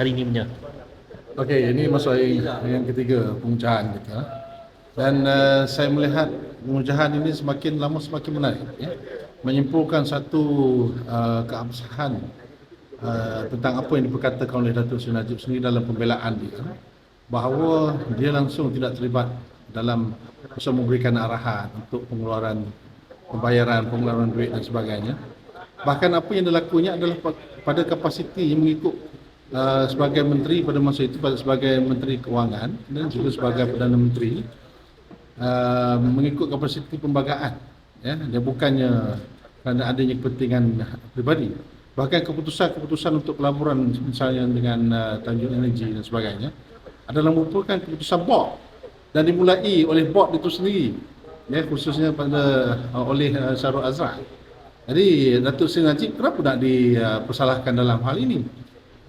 hari ini punya. Okey, ini masuk hari yang ketiga pengucahan kita. Dan uh, saya melihat pengucahan ini semakin lama semakin menarik. Ya? Menyimpulkan satu uh, keabsahan uh, tentang apa yang diperkatakan oleh Datuk Seri Najib sendiri dalam pembelaan dia. Bahawa dia langsung tidak terlibat dalam usaha memberikan arahan untuk pengeluaran pembayaran, pengeluaran duit dan sebagainya. Bahkan apa yang dilakukannya adalah pa- pada kapasiti yang mengikut uh, sebagai menteri pada masa itu sebagai menteri keuangan dan juga sebagai perdana menteri uh, mengikut kapasiti pembagaan ya. Dia bukannya kerana adanya kepentingan pribadi bahkan keputusan-keputusan untuk pelaburan misalnya dengan uh, Tanjung Energi dan sebagainya adalah merupakan keputusan board dan dimulai oleh board itu sendiri ya khususnya pada uh, oleh uh, Syarul Azhar jadi Datuk Seri Najib kenapa nak dipersalahkan dalam hal ini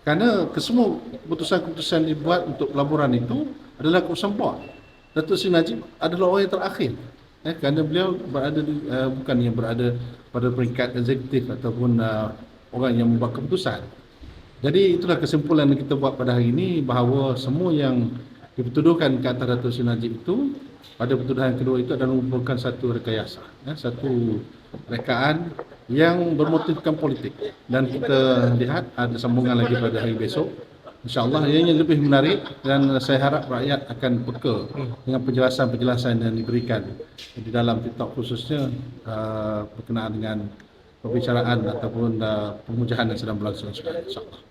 kerana kesemua keputusan-keputusan dibuat untuk pelaburan itu adalah keputusan board Datuk Seri Najib adalah orang yang terakhir. Eh, kerana beliau berada di, uh, bukan yang berada pada peringkat eksekutif ataupun uh, orang yang membuat keputusan. Jadi itulah kesimpulan yang kita buat pada hari ini bahawa semua yang dipertuduhkan ke atas Datuk Seri Najib itu pada pertuduhan kedua itu adalah merupakan satu rekayasa ya, satu rekaan yang bermotifkan politik dan kita lihat ada sambungan lagi pada hari besok InsyaAllah ianya lebih menarik dan saya harap rakyat akan peka dengan penjelasan-penjelasan yang diberikan di dalam TikTok khususnya uh, berkenaan dengan perbicaraan ataupun uh, pemujahan yang sedang berlangsung sekarang. InsyaAllah.